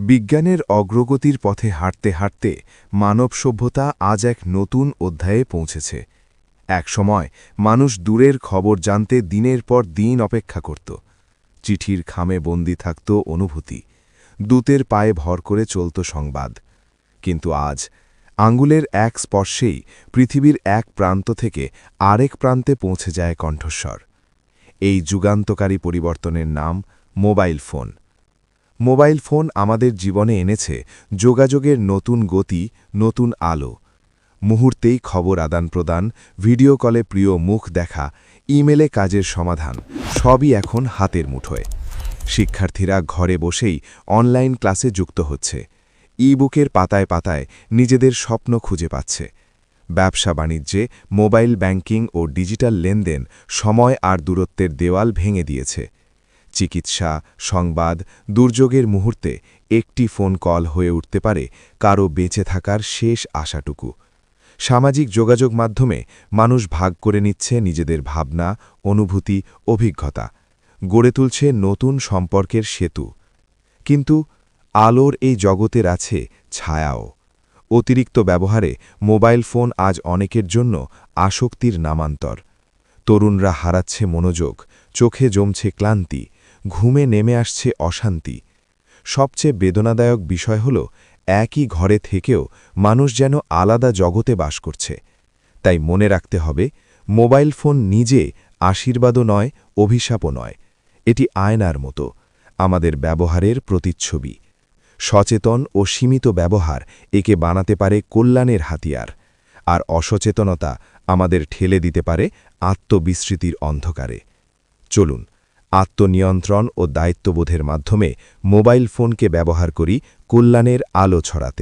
বিজ্ঞানের অগ্রগতির পথে হাঁটতে হাঁটতে মানব সভ্যতা আজ এক নতুন অধ্যায়ে পৌঁছেছে। এক সময় মানুষ দূরের খবর জানতে দিনের পর দিন অপেক্ষা করত। চিঠির খামে বন্দি থাকত অনুভূতি। দূতের পায়ে ভর করে চলত সংবাদ। কিন্তু আজ আঙ্গুলের এক স্পর্শেই পৃথিবীর এক প্রান্ত থেকে আরেক প্রান্তে পৌঁছে যায় কণ্ঠস্বর। এই যুগান্তকারী পরিবর্তনের নাম মোবাইল ফোন। মোবাইল ফোন আমাদের জীবনে এনেছে যোগাযোগের নতুন গতি, নতুন আলো। মুহূর্তেই খবর আদান-প্রদান ভিডিও কলে প্রিয় মুখ দেখা, ইমেলে কাজের সমাধান, সবই এখন হাতের মুঠোয়। শিক্ষার্থীরা ঘরে বসেই অনলাইন ক্লাসে যুক্ত হচ্ছে। ই-বুকের পাতায় পাতায় নিজেদের স্বপ্ন খুঁজে পাচ্ছে। ব্যবসা বাণিজ্যে মোবাইল ব্যাংকিং ও ডিজিটাল লেনদেন সময় আর দূরত্বের দেওয়াল ভেঙে দিয়েছে। চিকিৎসা, সংবাদ, দুর্যোগের মুহূর্তে একটি ফোন কল হয়ে উঠতে পারে কারও বেঁচে থাকার শেষ আশাটুকু। সামাজিক যোগাযোগ মাধ্যমে মানুষ ভাগ করে নিচ্ছে নিজেদের ভাবনা, অনুভূতি, অভিজ্ঞতা। গড়ে তুলছে নতুন সম্পর্কের সেতু। কিন্তু আলোর এই জগতের আছে ছায়াও। অতিরিক্ত ব্যবহারে মোবাইল ফোন আজ অনেকের জন্য আসক্তির নামান্তর। তরুণরা হারাচ্ছে মনোযোগ, চোখে জমছে ক্লান্তি ঘুমে নেমে আসছে অশান্তি। সবচেয়ে বেদনাদায়ক বিষয় হল, একই ঘরে থেকেও মানুষ যেন আলাদা জগতে বাস করছে। তাই মনে রাখতে হবে, মোবাইল ফোন নিজে আশীর্বাদও নয়, অভিশাপও নয়। এটি আয়নার মতো, আমাদের ব্যবহারের প্রতিচ্ছবি। সচেতন ও সীমিত ব্যবহার একে বানাতে পারে কল্যাণের হাতিয়ার। আর অসচেতনতা আমাদের ঠেলে দিতে পারে আত্মবিস্মৃতির অন্ধকারে। চলুন আত্মনিয়ন্ত্রণ ও দায়িত্ববোধের মাধ্যমে মোবাইল ফোনকে ব্যবহার করি কল্যাণের আলো ছড়াতে।